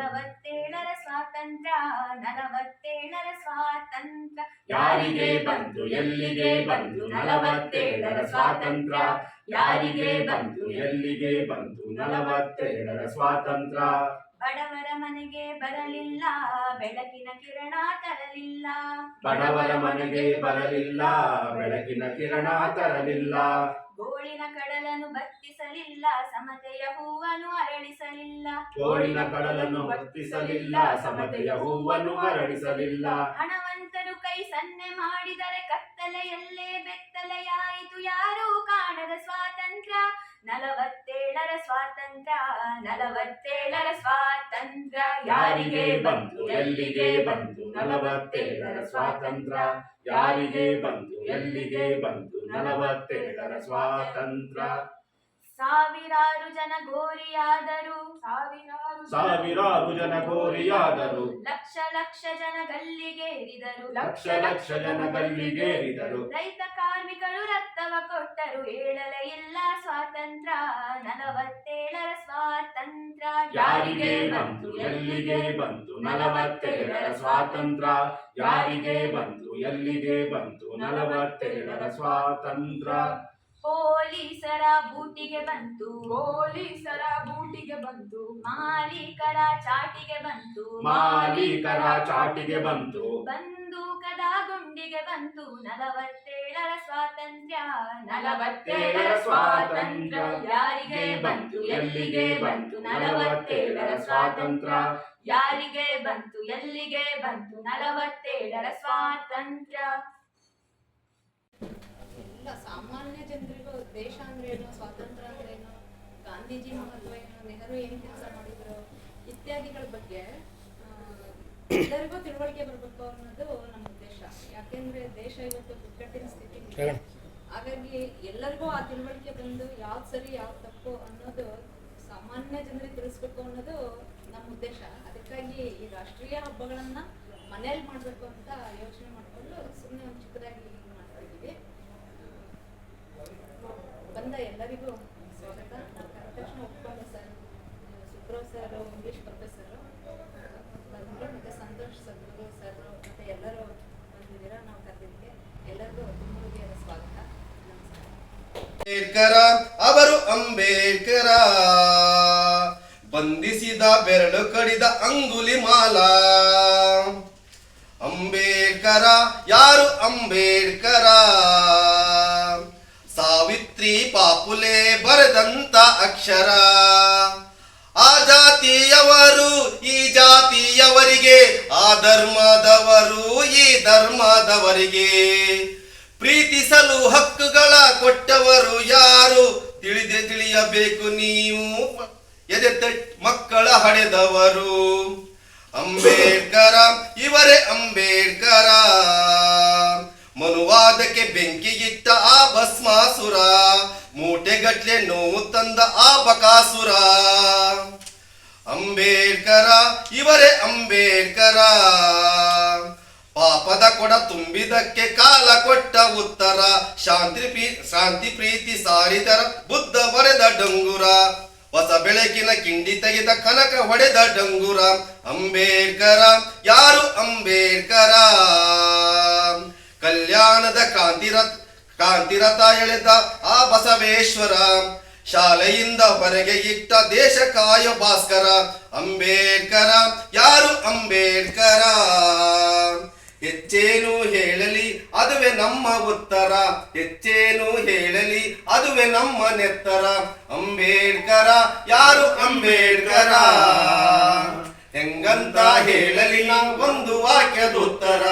ನಲವತ್ತೇಳರ ಸ್ವಾತಂತ್ರ್ಯ ನಲವತ್ತೇಳರ ಸ್ವಾತಂತ್ರ್ಯ. ಯಾರಿಗೆ ಬಂತು ಎಲ್ಲಿಗೆ ಬಂತು ನಲವತ್ತೇಳರ ಸ್ವಾತಂತ್ರ್ಯ? ಯಾರಿಗೆ ಬಂತು ಎಲ್ಲಿಗೆ ಬಂತು ನಲವತ್ತೇಳರ ಸ್ವಾತಂತ್ರ್ಯ? ಬಡವರ ಮನೆಗೆ ಬರಲಿಲ್ಲ ಬೆಳಕಿನ ಕಿರಣ ತರಲಿಲ್ಲ. ಬಡವರ ಮನೆಗೆ ಬರಲಿಲ್ಲ ಬೆಳಕಿನ ಕಿರಣ ತರಲಿಲ್ಲ. ಗೋಳಿನ ಕಡಲನ್ನು ಬತ್ತಿಸಲಿಲ್ಲ ಸಮತೆಯ ಹೂವನ್ನು ಅರಳಿಸಲಿಲ್ಲ. ಗೋಳಿನ ಕಡಲನ್ನು ಬತ್ತಿಸಲಿಲ್ಲ ಸಮತೆಯ ಹೂವನ್ನು ಅರಳಿಸಲಿಲ್ಲ. ಹಣವಂತರು ಕೈ ಸನ್ನೆ ಮಾಡಿದರೆ ಕತ್ತಲೆಯಲ್ಲೇ ಬೆತ್ತಲೆಯಾಯಿತು. ಯಾರೂ ಕಾಣದ ಸ್ವಾತಂತ್ರ್ಯ ನಲವತ್ತೇಳರ ಸ್ವಾತಂತ್ರ್ಯ ನಲವತ್ತೇಳರ ಸ್ವಾತಂತ್ರ್ಯ ಯಾರಿಗೆ ಬಂತು ಎಲ್ಲಿಗೆ ಬಂತು ನಲವತ್ತೇಳರ ಸ್ವಾತಂತ್ರ್ಯ ಯಾರಿಗೆ ಬಂತು ಎಲ್ಲಿಗೆ ಬಂತು ನಲವತ್ತೇಳರ ಸ್ವಾತಂತ್ರ್ಯ. ಸಾವಿರಾರು ಜನ ಗೋರಿಯಾದರು. ಸಾವಿರಾರು ಸಾವಿರಾರು ಜನ ಗೋರಿಯಾದರು. ಲಕ್ಷ ಲಕ್ಷ ಜನ ಗಲ್ಲಿಗೇರಿದರು ಲಕ್ಷ ಲಕ್ಷ ಜನ ಗಲ್ಲಿಗೇರಿದರು ರೈತ ಕಾರ್ಮಿಕರು ರಕ್ತವ ಕೊಟ್ಟರು. ಹೇಳಲೇ ಇಲ್ಲ ಸ್ವಾತಂತ್ರ್ಯ. ನಲವತ್ತೇಳರ ಸ್ವಾತಂತ್ರ್ಯ. ಯಾರಿಗೆ ಬಂತು? ಎಲ್ಲಿಗೆ ಬಂತು? ನಲವತ್ತೇಳರ ಸ್ವಾತಂತ್ರ್ಯ. ಯಾರಿಗೆ ಬಂತು? ಎಲ್ಲಿಗೆ ಬಂತು? ನಲವತ್ತೇಳರ ಸ್ವಾತಂತ್ರ್ಯ. ಪೊಲೀಸರ ಬೂಟಿಗೆ ಬಂತು. ಪೊಲೀಸರ ಬೂಟಿಗೆ ಬಂತು. ಮಾಲೀಕರ ಚಾಟಿಗೆ ಬಂತು. ಮಾಲೀಕರ ಚಾಟಿಗೆ ಬಂತು. ಬಂದೂಕದ ಗುಂಡಿಗೆ ಬಂತು. ನಲವತ್ತೇಳರ ಸ್ವಾತಂತ್ರ್ಯ. ನಲವತ್ತೇಳರ ಸ್ವಾತಂತ್ರ್ಯ. ಯಾರಿಗೆ ಬಂತು? ಎಲ್ಲಿಗೆ ಬಂತು? ನಲವತ್ತೇಳರ ಸ್ವಾತಂತ್ರ್ಯ. ಯಾರಿಗೆ ಬಂತು? ಎಲ್ಲಿಗೆ ಬಂತು? ನಲವತ್ತೇಳರ ಸ್ವಾತಂತ್ರ್ಯ. ದೇಶ ಅಂದ್ರೆ ಏನು ಸ್ವಾತಂತ್ರ್ಯ ಅಂದ್ರೆ ಏನು ಗಾಂಧೀಜಿ ಮಹತ್ವ ಏನು ನೆಹರು ಏನ್ ಕೆಲಸ ಮಾಡಿದ್ರು ಇತ್ಯಾದಿಗಳ ಬಗ್ಗೆ ಎಲ್ಲರಿಗೂ ತಿಳುವಳಿಕೆ ಬರಬೇಕು ಅನ್ನೋದು ನಮ್ಮ ಉದ್ದೇಶ. ಯಾಕೆಂದ್ರೆ ದೇಶ ಇವತ್ತು ಬಿಕ್ಕಟ್ಟಿನ ಸ್ಥಿತಿ ಹಾಗಾಗಿ ಎಲ್ಲರಿಗೂ ಆ ತಿಳುವಳಿಕೆ ಬಂದು ಯಾವ್ದು ಸರಿ ಯಾವ್ದು ತಪ್ಪು ಅನ್ನೋದು ಸಾಮಾನ್ಯ ಜನರಿಗೆ ತಿಳಿಸ್ಬೇಕು ಅನ್ನೋದು ನಮ್ಮ ಉದ್ದೇಶ. ಅದಕ್ಕಾಗಿ ಈ ರಾಷ್ಟ್ರೀಯ ಹಬ್ಬಗಳನ್ನ ಮನೇಲಿ ಮಾಡಬೇಕು ಅಂತ ಯೋಚನೆ ಮಾಡಿಕೊಂಡು ಎಲ್ಲರಿಗೂ ಸ್ವಾಗತ ಕರೆದ ತಕ್ಷಣ ಒಪ್ಕೊಂಡು sir Subrao sir English professor ಬಂದರು ಮತ್ತೆ ಸಂತೋಷ್ ಸದ್ಗುರು ಸರ್ ಮತ್ತೆ ಎಲ್ಲರೂ ಬಂದಿದ್ದೀರಾ ನಾವು ಕರೆದಿದ್ದಕ್ಕೆ ಎಲ್ಲರಿಗೂ ತುಂಬ ಸ್ವಾಗತ ನಮಸ್ಕಾರ ಅವರು ಅಂಬೇಡ್ಕರ ಬಂಧಿಸಿದ ಬೆರಳು ಕಡಿದ ಅಂಗುಲಿ ಮಾಲ ಅಂಬೇಡ್ಕರ ಯಾರು ಅಂಬೇಡ್ಕರ ಪಾಪುಲೆ ಬರೆದಂತ ಅಕ್ಷರ. ಆ ಜಾತಿಯವರು, ಈ ಜಾತಿಯವರಿಗೆ, ಆ ಧರ್ಮದವರು, ಈ ಧರ್ಮದವರಿಗೆ. ಪ್ರೀತಿಸಲು ಹಕ್ಕುಗಳ ಕೊಟ್ಟವರು ಯಾರು? ತಿಳಿದೆ, ತಿಳಿಯಬೇಕು ನೀವು. ಎದೆ ಮಕ್ಕಳ ಹಡೆದವರು? ಅಂಬೇಡ್ಕರ, ಇವರೇ ಅಂಬೇಡ್ಕರ. ಮನುವಾದಕ್ಕೆ ಬೆಂಕಿಗಿಟ್ಟ ಆ ಭಸ್ಮಾಸುರ ಮೂಟೆಗಟ್ಲೆ ನೋವು ತಂದ ಆ ಬಕಾಸುರ. ಅಂಬೇಡ್ಕರ, ಇವರೇ ಅಂಬೇಡ್ಕರ. ಪಾಪದ ಕೊಡ ತುಂಬಿದಕ್ಕೆ ಕಾಲ ಕೊಟ್ಟ ಉತ್ತರ. ಶಾಂತಿ ಶಾಂತಿ ಪ್ರೀತಿ ಸಾರಿದರ ಬುದ್ಧ ಬರೆದ ಡಂಗುರ. ಹೊಸ ಬೆಳಕಿನ ಕಿಂಡಿ ತೆಗೆದ ಕನಕ ಹೊಡೆದ ಡಂಗುರ. ಅಂಬೇಡ್ಕರ, ಯಾರು ಅಂಬೇಡ್ಕರ? ಕ್ರಾಂತಿರಥ ಎಳೆದ ಆ ಬಸವೇಶ್ವರ. ಶಾಲೆಯಿಂದ ಹೊರಗೆ ಇಟ್ಟ ದೇಶ ಕಾಯ ಭಾಸ್ಕರ, ಅಂಬೇಡ್ಕರ, ಯಾರು ಅಂಬೇಡ್ಕರ? ಹೆಚ್ಚೇನು ಹೇಳಲಿ, ಅದುವೆ ನಮ್ಮ ಉತ್ತರ. ಹೆಚ್ಚೇನು ಹೇಳಲಿ, ಅದುವೆ ನಮ್ಮ ನೆತ್ತರ. ಅಂಬೇಡ್ಕರ, ಯಾರು ಅಂಬೇಡ್ಕರ? ಹೆಂಗಂತ ಹೇಳಲಿ ನಾವು ಒಂದು ವಾಕ್ಯದ ಉತ್ತರ.